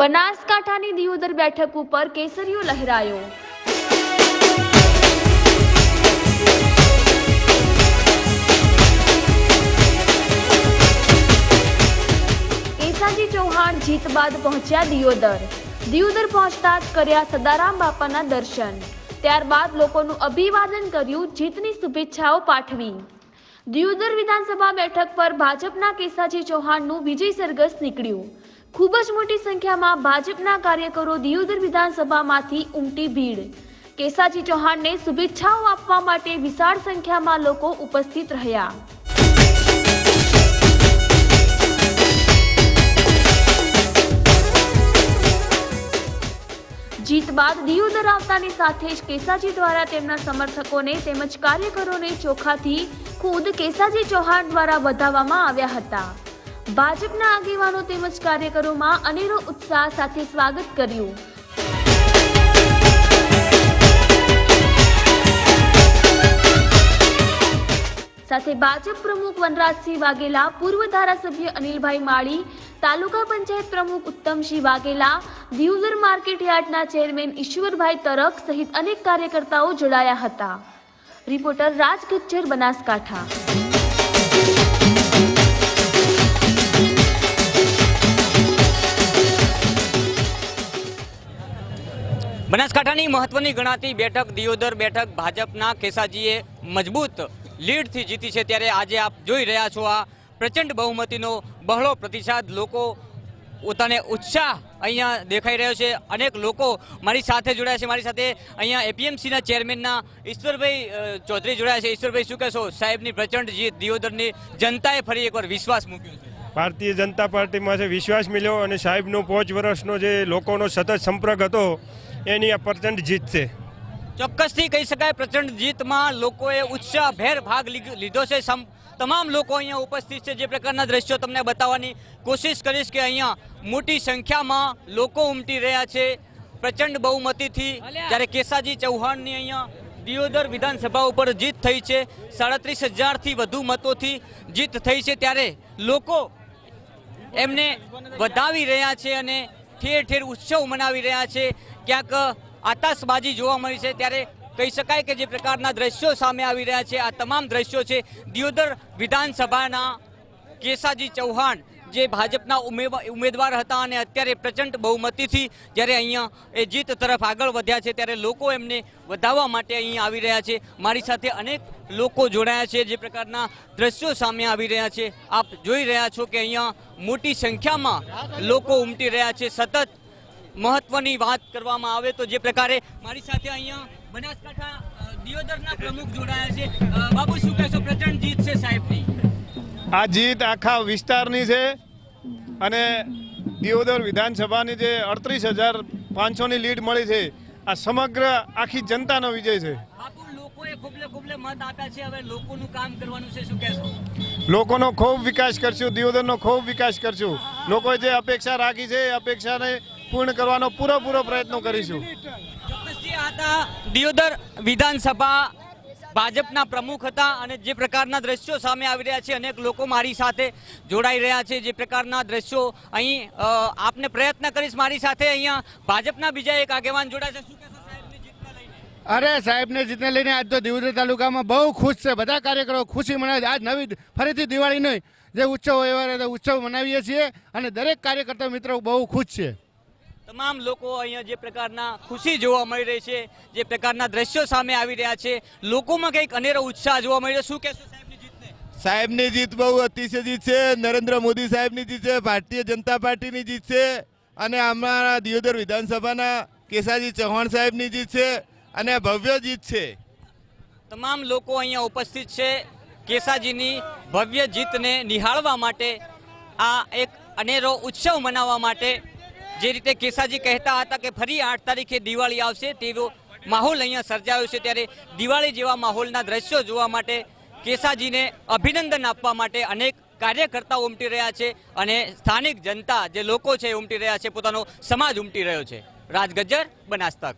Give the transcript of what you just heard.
બનાસકાંઠાની દિયોદર બેઠક ઉપર કેસરીયો લહેરાયો. કેસાજી ચૌહાણ જીત બાદ પહોંચ્યા દિયોદર. દિયોદર પહોંચતા જ કર્યા સદારામ બાપાના દર્શન. ત્યારબાદ લોકોનું અભિવાદન કર્યું જીતની શુભેચ્છાઓ પાઠવી. દિયોદર વિધાનસભા બેઠક પર ભાજપના કેસાજી ચૌહાણનું વિજય સરઘસ નીકળ્યું. ખૂબ જ મોટી સંખ્યામાં ભાજપના કાર્યકરો દિયોદર વિધાનસભામાંથી ઉમટી ભીડ. કેસાજી ચૌહાણને શુભેચ્છાઓ આપવા માટે વિશાળ સંખ્યામાં લોકો ઉપસ્થિત રહ્યા. જીત બાદ દિયોદર આવતાની સાથે જ કેસાજી દ્વારા તેમના સમર્થકોને તેમજ કાર્યકરોને ચોખાથી ખુદ કેસાજી ચૌહાણ દ્વારા વધાવવામાં આવ્યા હતા. ભાજપના આગેવાનો તેમજ કાર્યકરોમાં અનેરો ઉત્સાહ સાથે સ્વાગત કર્યું. સાથે ભાજપ પ્રમુખ વનરાજસિંહ વાઘેલા, પૂર્વ ધારાસભ્ય અનિલભાઈ માળી, તાલુકા પંચાયત પ્રમુખ ઉત્તમસિંહ વાઘેલા દિયુદર માર્કેટ યાર્ડના ચેરમેન ઈશ્વરભાઈ તરક સહિત અનેક કાર્યકર્તાઓ જોડાયા હતા. રિપોર્ટર રાજ ગજ્જર બનાસકાંઠા. બનાસકાંઠાની મહત્વની ગણાતી બેઠક દિયોદર બેઠક ભાજપના કેસાજીએ મજબૂત લીડથી જીતી છે ત્યારે આજે આપ જોઈ રહ્યા છો આ પ્રચંડ બહુમતીનો બહોળો પ્રતિસાદ. લોકો પોતાને ઉત્સાહ અહીંયા દેખાઈ રહ્યો છે. અનેક લોકો મારી સાથે જોડાયા છે. મારી સાથે અહીંયા એપીએમસીના ચેરમેનના ઈશ્વરભાઈ ચૌધરી જોડાયા છે. ઈશ્વરભાઈ, શું કહેશો? સાહેબની પ્રચંડ જીત, દિયોદરની જનતાએ ફરી એકવાર વિશ્વાસ મૂક્યો છે. ભારતીય જનતા પાર્ટીમાં છે વિશ્વાસ મળ્યો અને સાહેબનો પાંચ વર્ષનો જે લોકોનો સતત સંપર્ક હતો એની આ પ્રચંડ જીત છે. ચોક્કસથી કહી શકાય પ્રચંડ જીતમાં લોકોએ ઉત્સાહભેર ભાગ લીધો છે. સમ- તમામ લોકો અહીંયા ઉપસ્થિત છે. જે પ્રકારના દ્રશ્યો તમને બતાવવાની કોશિશ કરીશ કે અહીંયા મોટી સંખ્યામાં લોકો ઉમટી રહ્યા છે. પ્રચંડ બહુમતીથી જ્યારે કેસાજી ચૌહાણની અહીંયા દિયોદર વિધાનસભા ઉપર જીત થઈ છે. સાડત્રીસ હજારથી વધુ મતોથી જીત થઈ છે. ત્યારે લોકો એમને વધાવી રહ્યા છે અને ઠેર ઠેર ઉત્સવ મનાવી રહ્યા છે. ક્યાંક આતાશબાજી જોવા મળી છે, ત્યારે કહી શકાય કે જે પ્રકારના દ્રશ્યો સામે આવી રહ્યા છે, આ તમામ દ્રશ્યો છે. દિયોદર વિધાનસભાના કેસાજી ચૌહાણ જે ભાજપના ઉમેદવાર હતા અને અત્યારે પ્રચંડ બહુમતીથી જ્યારે અહીંયા એ જીત તરફ આગળ વધ્યા છે, ત્યારે લોકો એમને વધાવવા માટે અહીંયા આવી રહ્યા છે. મારી સાથે અનેક લોકો જોડાયા છે, જે પ્રકારના દ્રશ્યો સામે આવી રહ્યા છે. આપ જોઈ રહ્યા છો કે અહીંયા મોટી સંખ્યામાં લોકો ઉમટી રહ્યા છે. સતત મહત્વની વાત કરવામાં આવે તો જે પ્રકારે મારી સાથે અહીંયા બનાસકાંઠા દિયોદરના પ્રમુખ જોડાયા છે. બાબુ, શું કહેશો? પ્રચંડ જીત છે સાહેબની. આ જીત આખા વિસ્તારની છે અને દિયોદર વિધાનસભાની જે અડત્રીસ હજાર પાંચસોની લીડ મળી છે આ સમગ્ર આખી જનતાનો વિજય છે. લોકોનું ખૂબ વિકાસ કરશું દિયોદરનો ખૂબ વિકાસ કરશું. લોકોએ જે અપેક્ષા રાખી છે એ અપેક્ષાને પૂર્ણ કરવાનો પૂરેપૂરો પ્રયત્ન કરીશું. દિયોદર વિધાનસભા ભાજપના પ્રમુખ હતા અને જે પ્રકારના દ્રશ્યો સામે આવી રહ્યા છે, અનેક લોકો મારી સાથે જોડાઈ રહ્યા છે, જે પ્રકારના દ્રશ્યો અહીં આપને પ્રયત્ન કરીશ મારી સાથે અહીંયા ભાજપના બીજા એક આગેવાન જોડાશે અરે સાહેબને જીતને લઈને આજ તો દિયોદર તાલુકામાં બહુ ખુશ છે. બધા કાર્યકરો ખુશી મનાવે આજ નવી ફરીથી દિવાળી નહીં. જે ઉત્સવ એવા ઉત્સવ મનાવીએ છીએ અને દરેક કાર્યકર્તા મિત્રો બહુ ખુશ છે. તમામ લોકો અહીંયા જે પ્રકારના ખુશી જોવા મળી રહી છે જે પ્રકારના દ્રશ્યો સામે આવી રહ્યા છે લોકોમાં કંઈક અનેરો ઉત્સાહ જોવા મળી રહ્યો. શું કહેશો સાહેબની જીત બહુ અતિશય જીત છે નરેન્દ્ર મોદી સાહેબની જીત છે ભારતીય જનતા પાર્ટીની જીત છે અને અમારા દિયોદર વિધાનસભાના કેસાજી ચૌહાણ સાહેબની જીત છે અને ભવ્ય જીત છે. તમામ લોકો અહીંયા ઉપસ્થિત છે કેસાજીની ભવ્ય જીતને નિહાળવા માટે આ એક અનેરો ઉત્સવ મનાવવા માટે જે રીતે કેસાજી કહેતા હતા કે ફરી આઠ તારીખે દિવાળી આવશે, તેવો માહોલ અહીંયા સર્જાયો છે. ત્યારે દિવાળી જેવા માહોલના દ્રશ્યો જોવા માટે કેસાજીને અભિનંદન આપવા માટે અનેક કાર્યકર્તાઓ ઉમટી રહ્યા છે અને સ્થાનિક જનતા, જે લોકો છે ઉમટી રહ્યા છે. પોતાનો સમાજ ઉમટી રહ્યો છે. રાજ ગજ્જર તક